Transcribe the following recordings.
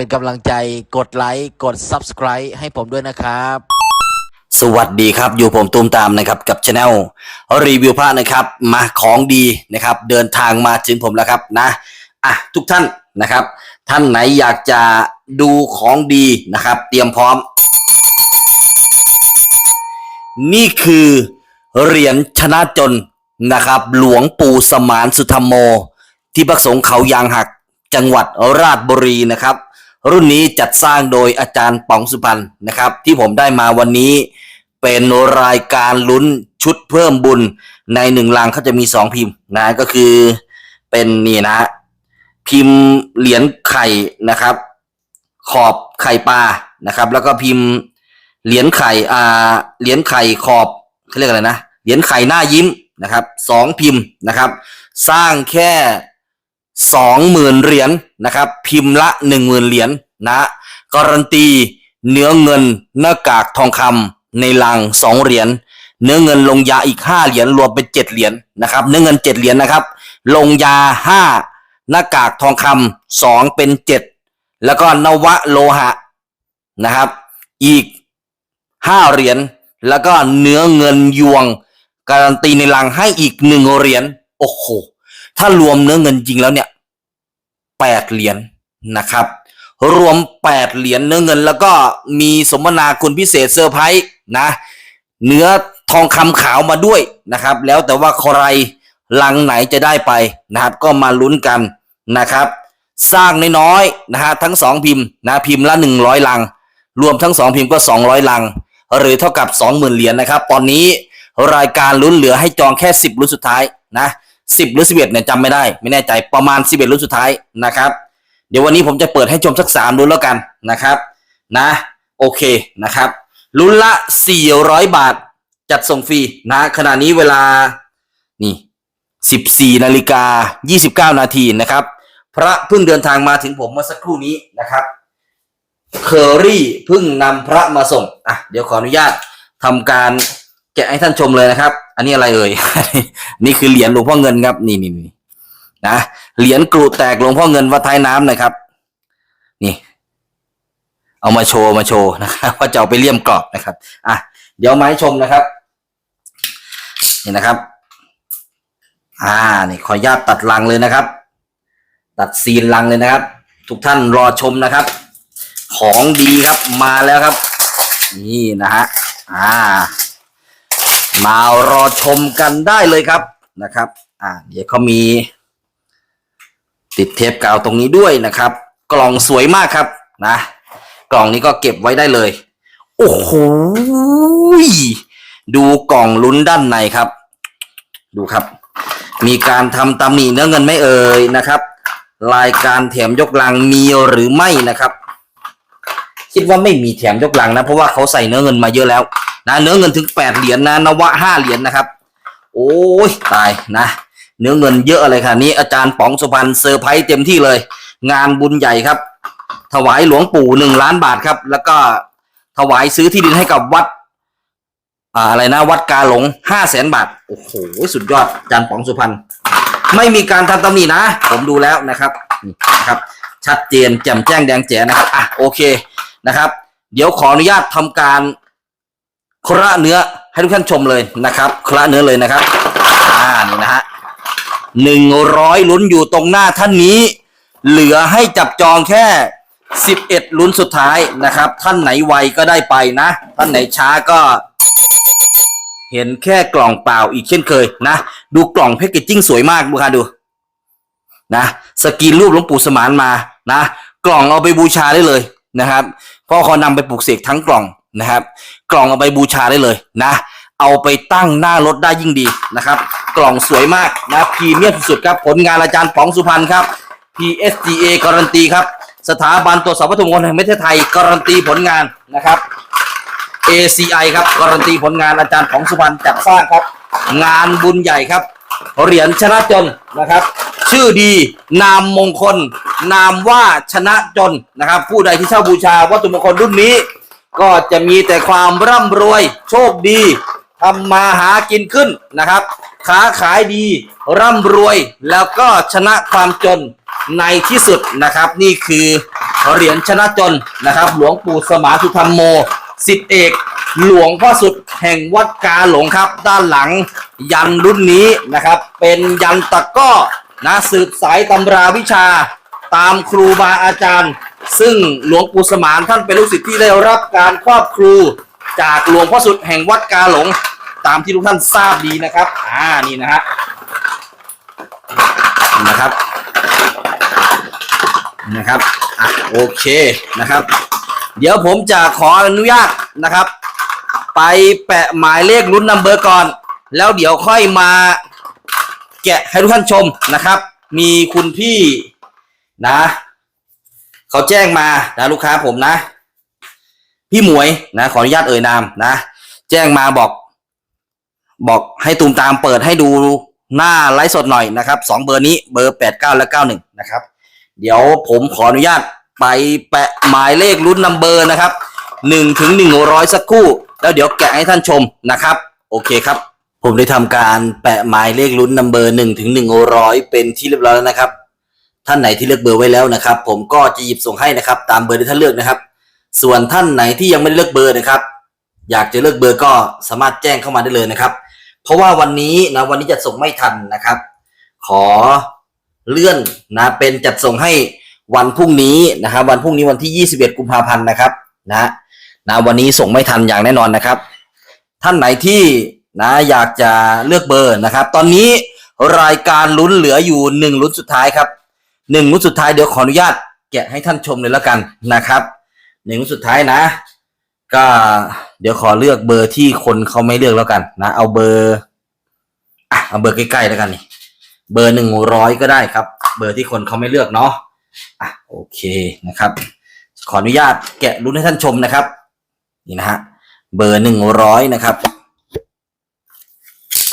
เป็นกำลังใจกดไลค์กด Subscribe ให้ผมด้วยนะครับ สวัสดีครับอยู่ผมตูมตามนะครับกับช anel รีวิวพระนะครับ มาของดีนะครับ เดินทางมาถึงผมแล้วครับนะอะทุกท่านนะครับ ท่านไหนอยากจะดูของดีนะครับ เตรียมพร้อม นี่คือเหรียญชนะจนนะครับ หลวงปู่สมานสุธรรมโม ที่พักสงฆ์เขายางหักจังหวัดราชบุรีนะครับ รุ่นนี้จัดสร้างโดยอาจารย์ป๋องสุพรรณนะครับ ที่ผมได้มาวันนี้เป็นรายการลุ้นชุดเพิ่มบุญในหนึ่งลังเขาจะมีสองพิมพ์นะก็คือเป็นนี่นะ พิมพ์เหรียญไข่นะครับ ขอบไข่ปลานะครับ แล้วก็พิมพ์เหรียญไข่อ่าเหรียญไข่ขอบเขาเรียกอะไรนะเหรียญไข่หน้ายิ้มนะครับสองพิมพ์นะครับ สร้างแค่ สองหมื่นเหรียญนะครับ พิมพ์ละหนึ่งหมื่นเหรียญนะการันตีเนื้อเงินหน้ากากทองคำในลังสองเหรียญเนื้อเงินลงยาอีกห้าเหรียญรวมเป็นเจ็ดเหรียญนะครับ เนื้อเงินเจ็ดเหรียญนะครับ ลงยาห้าหน้ากากทองคำสองเป็นเจ็ดแล้วก็นวะโลหะนะครับ อีกห้าเหรียญแล้วก็เนื้อเงินยวง การันตีในลังให้อีกหนึ่งเหรียญโอ้โห ถ้ารวมเนื้อเงินจริงแล้วเนี่ยแปดเหรียญนะครับ รวมแปดเหรียญเนื้อเงิน แล้วก็มีสมนาคุณพิเศษเซอร์ไพรส์นะ เนื้อทองคำขาวมาด้วยนะครับ แล้วแต่ว่าใครลังไหนจะได้ไปนะครับ ก็มาลุ้นกันนะครับ สร้างน้อยๆนะฮะทั้งสองพิมพ์นะพิมพ์ละหนึ่งร้อยลัง รวมทั้งสองพิมพ์ก็สองร้อยลัง หรือเท่ากับสองหมื่นเหรียญนะครับ ตอนนี้รายการลุ้นเหลือให้จองแค่สิบรุ่นสุดท้ายนะ สิบหรือสิบเอ็ดเนี่ยจำไม่ได้ ไม่แน่ใจประมาณสิบเอ็ดรุ่นสุดท้ายนะครับ เดี๋ยววันนี้ผมจะเปิดให้ชมสักสามรุ่นแล้วกันนะครับนะโอเคนะครับรุ่นละสี่ร้อยบาท จัดส่งฟรีนะขณะนี้เวลานี่สิบสี่นาฬิกายี่สิบเก้านาทีนะครับ พระเพิ่งเดินทางมาถึงผมเมื่อสักครู่นี้นะครับเคอรี่เพิ่งนำพระมาส่งอะเดี๋ยวขออนุญาตทำการ แกะให้ท่านชมเลยนะครับ อันนี้อะไรเอ่ย นี่คือเหรียญหลวงพ่อเงินครับ นี่นี่นี่นะเหรียญกรุแตกหลวงพ่อเงินวัดท้ายน้ำนะครับ นี่ เอามาโชว์มาโชว์นะครับว่าจะเอาไปเลี่ยมกรอบนะครับ อะเดี๋ยวมาให้ชมนะครับ นี่นะครับ อ่านี่ขออนุญาตตัดลังเลยนะครับ ตัดซีนลังเลยนะครับ ทุกท่านรอชมนะครับ ของดีครับมาแล้วครับ นี่นะฮะอ่า มารอชมกันได้เลยครับนะครับ อ่า เดี๋ยวเขามี ติดเทปกาวตรงนี้ด้วยนะครับ กล่องสวยมากครับนะ กล่องนี้ก็เก็บไว้ได้เลย โอ้โหดูกล่องลุ้นด้านในครับ ดูครับ มีการทำตำหนิเนื้อเงินไม่เอ่ยนะครับ รายการแถมยกลังมีหรือไม่นะครับ คิดว่าไม่มีแถมยกลังนะ เพราะว่าเขาใส่เนื้อเงินมาเยอะแล้ว นะเนื้อเงินถึงแปดเหรียญนะนวะห้าเหรียญนะครับ โอ้ยตายนะ เนื้อเงินเยอะเลยค่ะนี่อาจารย์ป๋องสุพรรณเซอร์ไพรส์เต็มที่เลย งานบุญใหญ่ครับ ถวายหลวงปู่หนึ่งล้านบาทครับ แล้วก็ถวายซื้อที่ดินให้กับวัดอ่าอะไรนะวัดกาหลงห้าแสนบาท โอ้โห สุดยอดอาจารย์ป๋องสุพรรณไม่มีการทำตำหนินะ ผมดูแล้วนะครับนี่นะครับ ชัดเจนแจ่มแจ้งแดงแจ๋นะครับอะโอเคนะครับ เดี๋ยวขออนุญาตทำการ คระเนื้อให้ทุกท่านชมเลยนะครับคระเนื้อเลยนะครับอ่านี่นะฮะหนึ่งร้อยลุ้นอยู่ตรงหน้าท่านนี้ เหลือให้จับจองแค่สิบเอ็ดลุ้นสุดท้ายนะครับ ท่านไหนไวก็ได้ไปนะ ท่านไหนช้าก็ เห็นแค่กล่องเปล่าอีกเช่นเคยนะ ดูกล่องแพคเกจจิ้งสวยมากดูค่ะดูนะสกีนรูปหลวงปู่สมานมานะ กล่องเอาไปบูชาได้เลยนะครับพราะเขานำไปปลูกเสกทั้งกล่อง นะครับ กล่องเอาไปบูชาได้เลยนะ เอาไปตั้งหน้ารถได้ยิ่งดีนะครับ กล่องสวยมากนะพรีเมียมสุดๆครับ ผลงานอาจารย์ป๋องสุพรรณครับ PSGA การันตีครับ สถาบันตรวจสอบวัตถุมงคลแห่งประเทศไทย การันตีผลงานนะครับ ACI ครับ การันตีผลงานอาจารย์ของสุพรรณจัดสร้างครับ งานบุญใหญ่ครับ เหรียญชนะจนนะครับ ชื่อดีนามมงคล นามว่าชนะจนนะครับ ผู้ใดที่เช่าบูชาวัตถุมงคลรุ่นนี้ ก็จะมีแต่ความร่ำรวยโชคดีทำมาหากินขึ้นนะครับค้าขายดีร่ำรวยแล้วก็ชนะความจนในที่สุดนะครับ นี่คือเหรียญชนะจนนะครับ หลวงปู่สมาสุธรรมโมสิทธิเอกหลวงพ่อสุดแห่งวัดกาหลงครับ ด้านหลังยันรุ่นนี้นะครับ เป็นยันตะก้อนะสืบสายตำราวิชาตามครูบาอาจารย์ ซึ่งหลวงปู่สมานท่านเป็นลูกศิษย์ที่ได้รับการครอบครูจากหลวงพ่อสุดแห่งวัดกาหลง ตามที่ทุกท่านทราบดีนะครับ อ่านี่นะฮะนะครับนะครับอะโอเคนะครับ เดี๋ยวผมจะขออนุญาตนะครับ ไปแปะหมายเลขรุ่นนัมเบอร์ก่อน แล้วเดี๋ยวค่อยมาแกะให้ทุกท่านชมนะครับ มีคุณพี่นะ เขาแจ้งมานะลูกค้าผมนะ พี่หมวยนะขออนุญาตเอ่ยนามนะ แจ้งมาบอก บอกให้ตูมตามเปิดให้ดูหน้าไลฟ์สดหน่อยนะครับสองเบอร์นี้เบอร์แปดเก้าและเก้าหนึ่งนะครับ เดี๋ยวผมขออนุญาตไปแปะหมายเลขรุ่นนัมเบอร์นะครับหนึ่งถึงหนึ่งร้อยสักคู่ แล้วเดี๋ยวแกะให้ท่านชมนะครับ โอเคครับ ผมได้ทำการแปะหมายเลขรุ่นนัมเบอร์หนึ่งถึงหนึ่งร้อยเป็นที่เรียบร้อยแล้วนะครับ ท่านไหนที่เลือกเบอร์ไว้แล้วนะครับ ผมก็จะหยิบส่งให้นะครับ ตามเบอร์ที่ท่านเลือกนะครับ ส่วนท่านไหนที่ยังไม่ได้เลือกเบอร์นะครับ อยากจะเลือกเบอร์ก็สามารถแจ้งเข้ามาได้เลยนะครับ เพราะว่าวันนี้นะวันนี้จะส่งไม่ทันนะครับ ขอเลื่อนนะเป็นจัดส่งให้วันพรุ่งนี้นะครับ วันพรุ่งนี้วันที่ 21 กุมภาพันธ์นะครับนะนะวันนี้ส่งไม่ทันอย่างแน่นอนนะครับ ท่านไหนที่นะอยากจะเลือกเบอร์นะครับ ตอนนี้รายการลุ้นเหลืออยู่หนึ่งลุ้นสุดท้ายครับ หนึ่งลุ้นสุดท้ายเดี๋ยวขออนุญาตแกะให้ท่านชมเลยแล้วกันนะครับหนึ่งลุ้นสุดท้ายนะ ก็เดี๋ยวขอเลือกเบอร์ที่คนเขาไม่เลือกแล้วกันนะเอาเบอร์อะเอาเบอร์ใกล้ๆแล้วกันนี่เบอร์หนึ่งร้อยก็ได้ครับ เบอร์ที่คนเขาไม่เลือกเนาะอะโอเคนะครับ ขออนุญาตแกะรุ่นให้ท่านชมนะครับ นี่นะฮะเบอร์หนึ่งร้อยนะครับ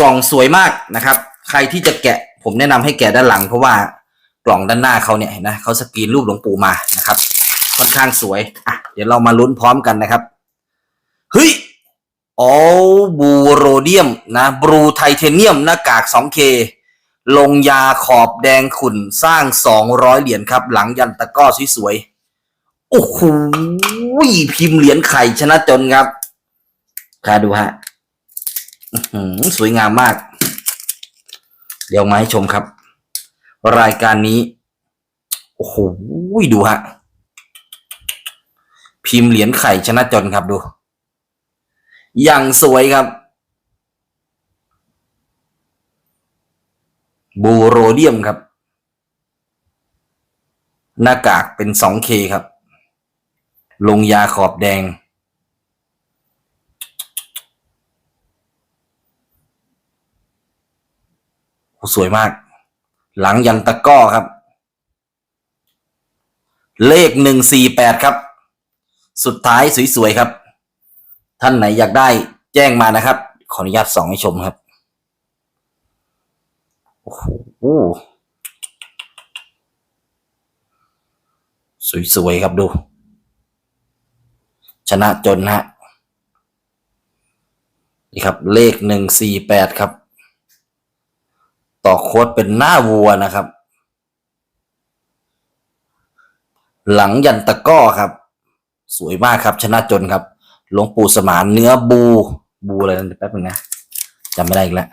กล่องสวยมากนะครับ ใครที่จะแกะผมแนะนำให้แกะด้านหลังเพราะว่า กล่องด้านหน้าเขาเนี่ยเห็นนะเขาสกรีนรูปหลวงปู่มานะครับ ค่อนข้างสวยอะเดี๋ยวเรามาลุ้นพร้อมกันนะครับเฮ้ยอ๋อบูโรเดียมนะบรูไทเทเนียมหน้ากาก 2K ลงยาขอบแดงขุ่นสร้าง 200 เหรียญครับ หลังยันตะก้อสวยๆโอ้โหพิมพ์เหรียญไข่ชนะจนครับค่าดูฮะสวยงามมาก เดี๋ยวมาให้ชมครับ รายการนี้ โอ้โหดูฮะ พิมพ์เหรียญไข่ชนะจนครับดู อย่างสวยครับ บูโรเดียมครับ หน้ากากเป็น 2K ครับ ลงยาขอบแดงสวยมาก หลังยันตะก้อครับ เลขหนึ่งสี่แปดครับ สุดท้ายสวยๆครับ ท่านไหนอยากได้แจ้งมานะครับ ขออนุญาตส่องให้ชมครับ โอ้โหสวยๆครับดู ชนะจนนะฮะนี่ครับ เลขหนึ่งสี่แปดครับ ต่อโค้ดเป็นหน้าวัวนะครับ หลังยันตะก้อครับ สวยมากครับ ชนะจนครับหลวงปู่สมานเนื้อบู บูอะไรนั่นแป๊บนึงนะจำไม่ได้อีกแล้ว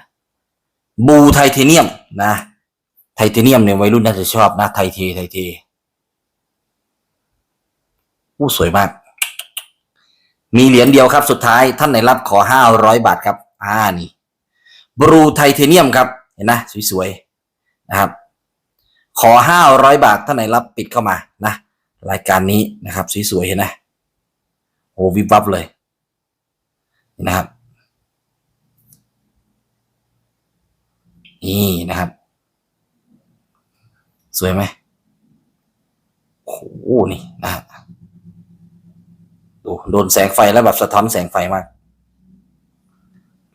บูไทเทเนียมนะ ไทเทเนียมเนี่ยวัยรุ่นน่าจะชอบนะไทเทไทเทอู้สวยมาก มีเหรียญเดียวครับ สุดท้ายท่านไหนรับขอห้าร้อยบาทครับ อ่านี่ บรูไทเทเนียมครับ เห็นนะสวยๆนะครับ ขอห้าร้อยบาทท่านไหนรับปิดเข้ามานะรายการนี้นะครับสวยๆเห็นนะโอ้วิบวับเลยนะครับนี่นะครับ สวยไหมโอ้โหนี่นะฮะดูโดนแสงไฟแล้วแบบสะท้อนแสงไฟมาก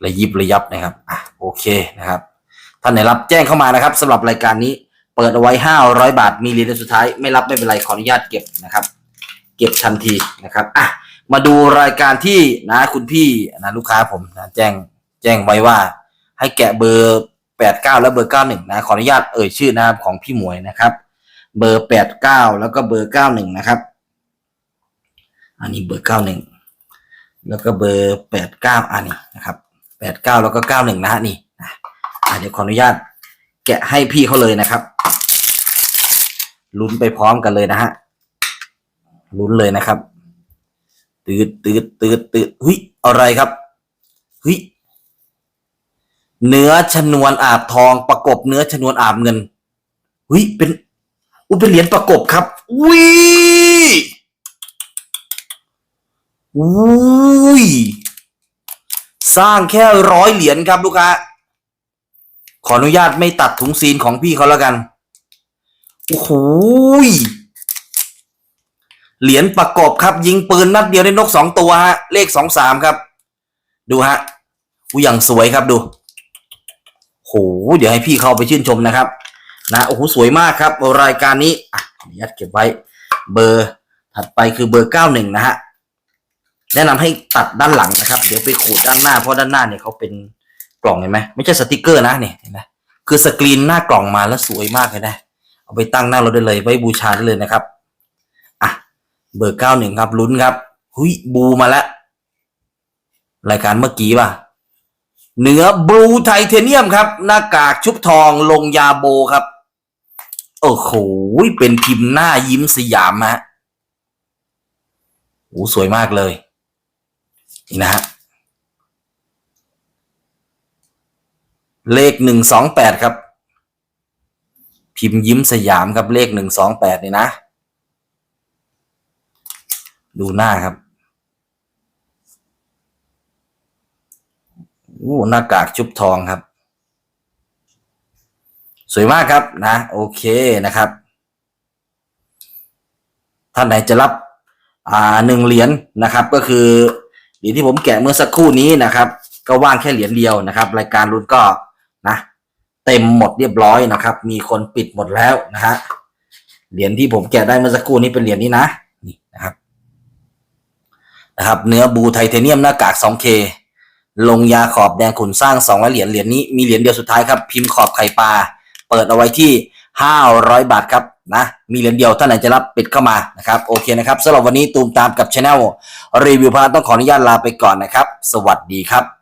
ระยิบระยับนะครับ อะ โอเคนะครับ ท่านไหนรับแจ้งเข้ามานะครับสำหรับรายการนี้เปิดเอาไว้ห้าร้อยบาท มีเหรียญสุดท้ายไม่รับไม่เป็นไรขออนุญาตเก็บนะครับ เก็บทันทีนะครับอะมาดูรายการที่นะคุณพี่นะลูกค้าผมนะแจ้งแจ้งไว้ว่า ให้แกะเบอร์แปดเก้าและเบอร์เก้าหนึ่งนะขออนุญาตเอ่ยชื่อนะครับของพี่หมวยนะครับ เบอร์แปดเก้าแล้วก็เบอร์เก้าหนึ่งนะครับอันนี้เบอร์เก้าหนึ่งแล้วก็เบอร์แปดเก้าอันนี้นะครับแปดเก้าแล้วก็เก้าหนึ่งนะฮะนี่ เดี๋ยวขออนุญาต แกะให้พี่เขาเลยนะครับลุ้นไปพร้อมกันเลยนะฮะลุ้นเลยนะครับ ตืดตืดตืดตืดเฮ้ยอะไรครับเฮ้ยเนื้อชนวนอาบทองประกบเนื้อชนวนอาบเงินเฮ้ยเป็นอุ้เป็นเหรียญประกบครับอุ้ยอุ้ยสร้างแค่ร้อยเหรียญครับลูกค้า ขออนุญาตไม่ตัดถุงซีนของพี่เขาแล้วกัน โอ้โหเหรียญประกอบครับ ยิงปืนนัดเดียวได้นกสองตัวฮะ เลขสองสามครับ ดูฮะอู้อย่างสวยครับดูโหเดี๋ยวให้พี่เขาไปชื่นชมนะครับ นะโอ้โหสวยมากครับ รายการนี้อะขออนุญาตเก็บไว้ เบอร์ถัดไปคือเบอร์เก้าหนึ่งนะฮะแนะนำให้ตัดด้านหลังนะครับ เดี๋ยวไปขูดด้านหน้าเพราะด้านหน้าเนี่ยเขาเป็น กล่องเห็นไหมไม่ใช่สติกเกอร์นะเนี่ยเห็นไหมคือสกรีนหน้ากล่องมาแล้วสวยมากเลยนะเอาไปตั้งหน้าเรถได้เลยไว้บูชาได้เลยนะครับอะเบอร์เก้าหนึ่งครับลุ้นครับหุยบูมาแล้วรายการเมื่อกี้ป่ะเนื้อบลูไทเทเนียมครับ หน้ากากชุบทองลงยาโบครับ โอ้โหเป็นพิมพ์หน้ายิ้มสยามฮะโอ้สวยมากเลยนี่นะฮะ เลขหนึ่งสองแปดครับ พิมพ์ยิ้มสยามครับเลขหนึ่งสองแปดนี่นะ ดูหน้าครับอู้หน้ากากชุบทองครับ สวยมากครับนะ โอเคนะครับ ท่านไหนจะรับอ่าหนึ่งเหรียญนะครับ ก็คือเหรียญที่ผมแกะเมื่อสักครู่นี้นะครับ ก็ว่างแค่เหรียญเดียวนะครับ รายการรุ่นก็ นะเต็มหมดเรียบร้อยนะครับ มีคนปิดหมดแล้วนะฮะเหรียญที่ผมแกะได้เมื่อสักครู่นี้เป็นเหรียญนี้นะนี่นะครับนะครับ เนื้อบูไทเทเนียมหน้ากาก 2K ลงยาขอบแดงขุนสร้าง200เหรียญเหรียญนี้มีเหรียญเดียวสุดท้ายครับ พิมพ์ขอบไข่ปลาเปิดเอาไว้ที่ 500 บาทครับนะมีเหรียญเดียวท่านไหนจะรับปิดเข้ามานะครับโอเคนะครับสำหรับวันนี้ตูมตามกับช anel รีวิวพาต้องขออนุญาตลาไปก่อนนะครับ สวัสดีครับ